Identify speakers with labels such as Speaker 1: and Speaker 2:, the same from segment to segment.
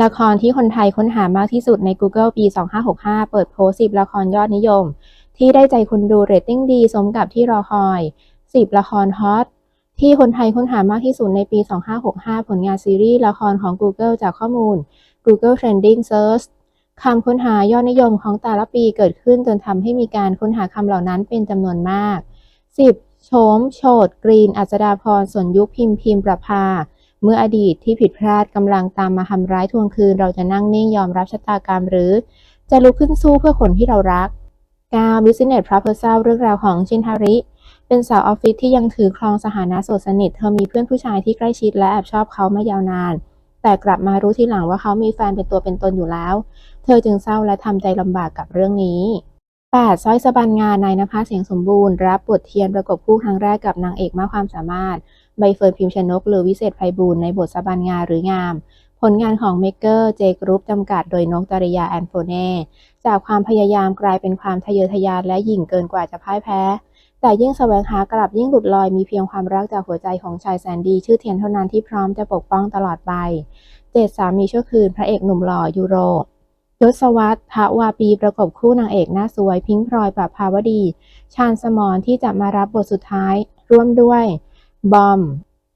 Speaker 1: ละครที่คนไทยค้นหามากที่สุดใน Google ปี 2565 เปิดโพสต์10ละครยอดนิยม ที่ได้ใจคนดูเรตติ้งดีสมกับที่รอคอย 10 ละครฮอตที่คนไทยค้นหามากที่สุดในปี 2565 ผลงานซีรีส์ละครของ Google จากข้อมูล Google Trending Search คำค้นหายอดนิยมของแต่ละปีเกิดขึ้นจนทำให้มีการค้นหาคำเหล่านั้นเป็นจำนวนมาก 10. โฉมโฉดกรีน อัศดาพรสนยุคพิมพ์พิมพ์ประภา เมื่ออดีตที่ผิดพลาดกำลังตามมาทำร้ายทวงคืน เราจะนั่งนิ่งยอมรับชะตากรรม หรือจะลุกขึ้นสู้เพื่อคนที่เรารัก 9. Business Proposal เรื่องราวของชินทาริ เป็นสาวออฟฟิศที่ยังถือครองสถานะโสดสนิท เธอมีเพื่อนผู้ชายที่ใกล้ชิดและแอบชอบเขามายาวนาน แต่กลับมารู้ทีหลังว่าเขามีแฟนเป็นตัวเป็นตนอยู่แล้ว เธอจึงเศร้าและทำใจลำบากกับเรื่องนี้ 8. สร้อยสะบันงานนายนภาเสียงสมบูรณ์ รับบทเทียนประกบคู่ครั้งแรกกับนางเอกมากความสามารถ ใบเฟิร์นพิมพ์ชนก หรือวิเศษไพบูลย์ในบทสะบันงาหรืองาม ผลงานของเมกเกอร์เจกรุ๊ปจำกัดโดยนกจริยาแอนโฟเน่ จากความพยายามกลายเป็นความทะเยอทะยานและหยิ่งเกินกว่าจะพ่ายแพ้ แต่ยิ่งแสวงหากลับยิ่งหลุดลอยมีเพียงความรักจากหัวใจของชายแสนดี ชื่อเทียนเท่านั้นที่พร้อมจะปกป้องตลอดไปเจ็ดสามีชั่วคืนพระเอกหนุ่มหล่อยูโรยศวัตรทวาปีประกบคู่นางเอกหน้าสวยพิงพลอยปภาวดี ชาญสมรที่จะมารับบทสุดท้าย ร่วมด้วย บอม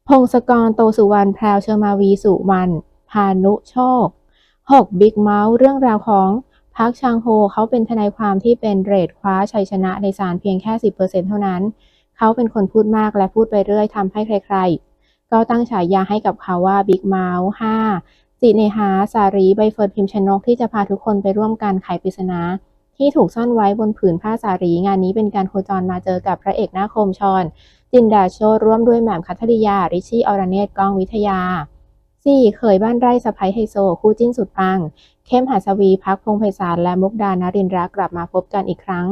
Speaker 1: พงศกรโตสุวรรณแพรวเชอร์มาวีสุวรรณพานุโชค 6. บิ๊กเมาส์เรื่องราวของพักชางโฮเขาเป็นทนายความที่เป็นเรทคว้าชัยชนะในศาลเพียงแค่ 10%เท่านั้น เขาเป็นคนพูดมากและพูดไปเรื่อยทำให้ใครๆ ก็ตั้งฉายาให้กับเขาว่าบิ๊กเมาส์ 5. จิเนหา สารี ใบเฟิร์นพิมพ์ชนกที่จะพาทุกคนไปร่วมกันไขปริศนา ที่ถูกซ่อนไว้บนผืนผ้าสารีงานนี้เป็นการโคจรมาเจอกับพระเอกหน้าคมชอนจินดาโชตร่วมด้วยแหม่มคัทริยา ริชี่อรเนตกล้องวิทยา 4. เขยบ้านไร่สะพ้ยไฮโซ คู่จิ้นสุดปัง เข้มหัสวี พักพงไพศาลและมุกดานารินรักกลับมาพบกันอีกครั้ง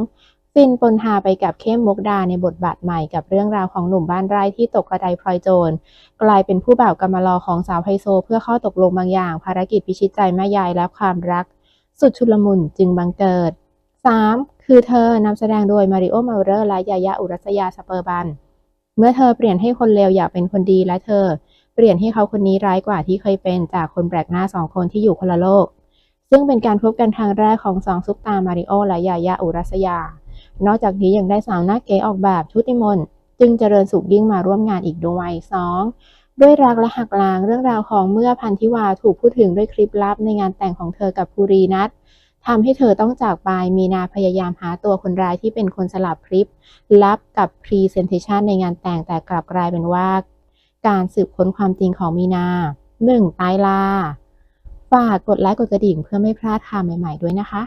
Speaker 1: ฟินปนฮาไปกับเข้มมุกดาในบทบาทใหม่กับเรื่องราวของหนุ่มบ้านไร่ที่ตกกระไดพลอยโจร กลายเป็นผู้บ่าวกำมะลอของสาวไฮโซ เพื่อข้อตกลงบางอย่าง ภารกิจพิชิตใจแม่ยายและความรัก สุดชุลมุนจึงบังเกิด 3. คือเธอนำแสดงโดยมาริโอมาเรอร์และยายาอุรัสยาสเปอร์บัน เมื่อเธอเปลี่ยนให้คนเลวอยากเป็นคนดีและเธอ เปลี่ยนให้เขาคนนี้ร้ายกว่าที่เคยเป็นจากคนแปลกหน้าสองคนที่อยู่คนละโลก ซึ่งเป็นการพบกันครั้งแรกของสองซุปตามาริโอและยายาอุรัสยา นอกจากนี้ยังได้สาวหน้าเก๋ออกแบบชุติมนต์จึงเจริญสุขยิ่งมาร่วมงานอีกด้วย 2. ด้วยรักและหักล้างเรื่องราวของเมื่อพันธิวาถูกพูดถึงด้วยคลิปลับในงานแต่งของเธอกับภูรีนัท ทำให้เธอต้องจากไปมีนาพยายามหาตัวคนร้ายที่เป็นคนสลับคลิป ลับกับพรีเซนเทชันในงานแต่งแต่กลับกลายเป็นว่า การสืบค้นความจริงของมีนา 1. ตายลาฝากกดไลค์กดกระดิ่งเพื่อไม่พลาดข่าวใหม่ ๆ ด้วยนะคะ